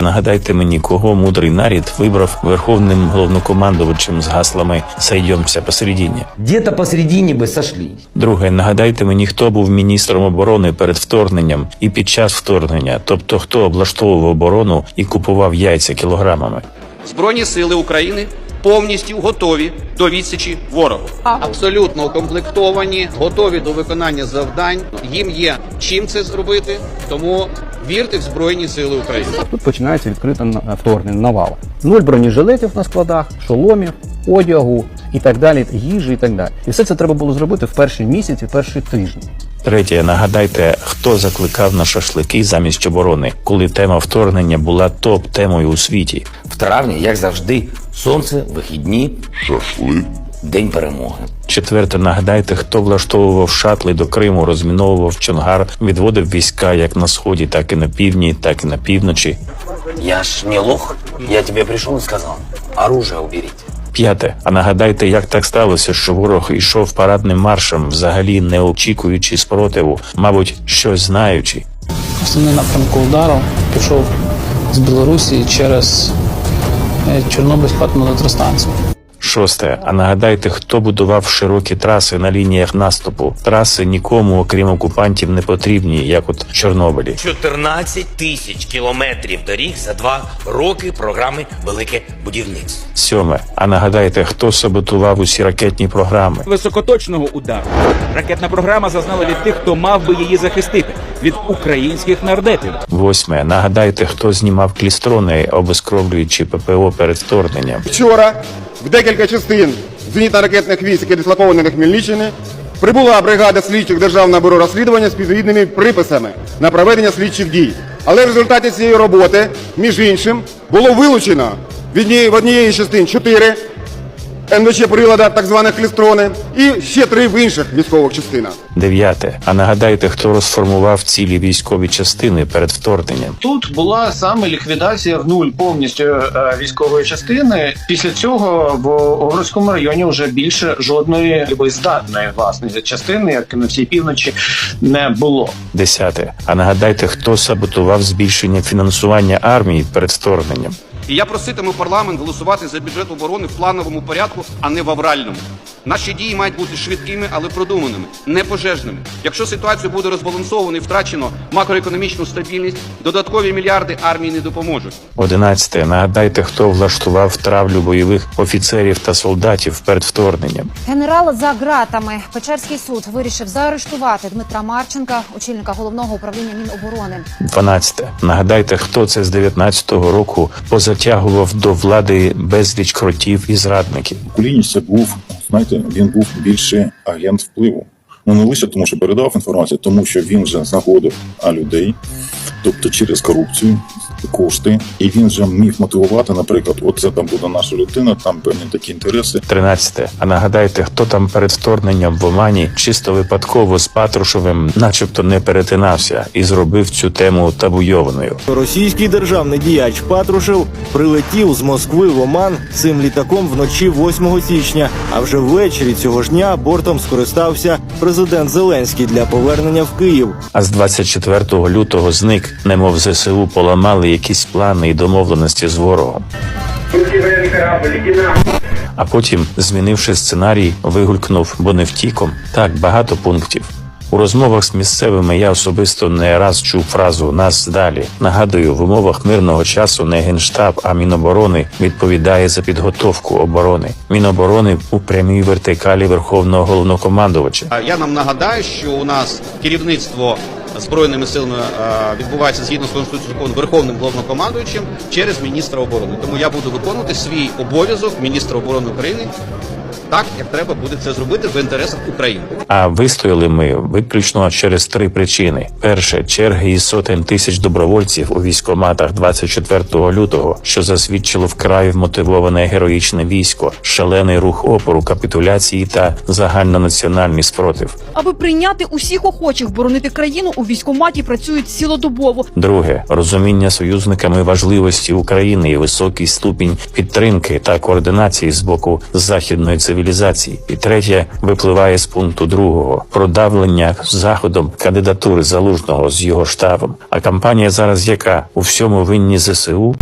Нагадайте мені, кого мудрий нарід вибрав верховним головнокомандувачем з гаслами «Сойдемся посередині». Где-то посередине бы сошлись. Друге, нагадайте мені, хто був міністром оборони перед вторгненням і під час вторгнення, тобто хто облаштовував оборону і купував яйця кілограмами. Збройні сили України повністю готові до відсічі ворогу. Абсолютно укомплектовані, готові до виконання завдань. Їм є чим це зробити, тому вірте в Збройні Сили України. Тут починається відкрите на- вторгнення навала. Нуль бронежилетів на складах, шоломів, одягу і так далі, їжі і так далі. І все це треба було зробити в перший місяць і перший тиждень. Третє, нагадайте, хто закликав на шашлики замість оборони, коли тема вторгнення була топ-темою у світі. В травні, як завжди, сонце, вихідні, шашлик, день перемоги. Четверте, нагадайте, хто влаштовував шатли до Криму, розміновував Чонгар, відводив війська як на сході, так і на півдні, так і на півночі. Я ж не лох. Я тебе пришел и сказал, оружие уберите. П'яте. А нагадайте, як так сталося, що ворог йшов парадним маршем, взагалі не очікуючи спротиву, мабуть, щось знаючи. Основний напрямку удару пішов з Білорусі через е, Чорнобильську атомну електростанцію. Шосте. А нагадайте, хто будував широкі траси на лініях наступу. Траси нікому, окрім окупантів, не потрібні, як от в Чорнобилі. 14 тисяч кілометрів доріг за два роки програми Велике будівництво. Сьоме. А нагадайте, хто саботував усі ракетні програми. високоточного удару. Ракетна програма зазнала від тих, хто мав би її захистити від українських нардепів. Восьме. Нагадайте, хто знімав клістрони, обескровлюючи ППО перед вторгненням. Вчора в декілька частин зенітно-ракетних військ, які дислоковані на Хмельниччині, прибула бригада слідчих Державного бюро розслідування з підвідними приписами на проведення слідчих дій. Але в результаті цієї роботи, між іншим, було вилучено в однієї частини 4 МВЧ прилада, так званих клістрони, і ще три в інших військових частинах. Дев'яте. А нагадайте, хто розформував цілі військові частини перед вторгненням? Тут була саме ліквідація в нуль повністю е, військової частини. Після цього в Овруцькому районі вже більше жодної здатної власне частини, як на всій півночі, не було. Десяте. А нагадайте, хто саботував збільшення фінансування армії перед вторгненням? І я проситиму парламент голосувати за бюджет оборони в плановому порядку, а не в авральному. Наші дії мають бути швидкими, але продуманими, не пожежними. Якщо ситуацію буде розбалансовано і втрачено макроекономічну стабільність, додаткові мільярди армії не допоможуть. Одинадцяте. Нагадайте, хто влаштував травлю бойових офіцерів та солдатів перед вторгненням. Генерал за ґратами. Печерський суд вирішив заарештувати Дмитра Марченка, очільника головного управління Міноборони. 12. Нагадайте, хто це з 19-го року позатягував до влади безліч кротів і зрадників. Кулініч це був, знаєте, він був більше агент впливу. Ну не лише тому, що передав інформацію, тому що він вже знаходив людей, тобто через корупцію, кошти, і він вже міг мотивувати, наприклад, от це там буде наша людина, там певні такі інтереси. 13. А нагадайте, хто там перед вторгненням в Омані чисто випадково з Патрушевим, начебто не перетинався, і зробив цю тему табуйованою. Російський державний діяч Патрушев прилетів з Москви в Оман цим літаком вночі 8 січня. А вже ввечері цього ж дня бортом скористався президент Зеленський для повернення в Київ. А з 24 лютого зник, немов ЗСУ поламали якісь плани і домовленості з ворогом. А потім, змінивши сценарій, вигулькнув, бо не втіком. Так, багато пунктів. У розмовах з місцевими я особисто не раз чув фразу Нас далі. Нагадую, в умовах мирного часу не генштаб, а Міноборони відповідає за підготовку оборони. Міноборони у прямій вертикалі верховного головнокомандувача. Я нам нагадаю, що у нас керівництво збройними силами е, відбувається згідно з конституцією закону верховним головнокомандуючим через міністра оборони. Тому я буду виконувати свій обов'язок міністра оборони України так, як треба буде це зробити в інтересах України. А вистояли ми виключно через три причини: перше черги із сотень тисяч добровольців у військоматах 24 лютого, що засвідчило вкрай вмотивоване героїчне військо, шалений рух опору, капітуляції та загальнонаціональний спротив. Аби прийняти усіх охочих боронити країну у військкоматі працюють цілодобово. Друге розуміння союзниками важливості України і високий ступінь підтримки та координації з боку західної цивілізації. І третє випливає з пункту другого продавлення заходом кандидатури залужного з його штабом. А кампанія зараз яка у всьому винні ЗСУ.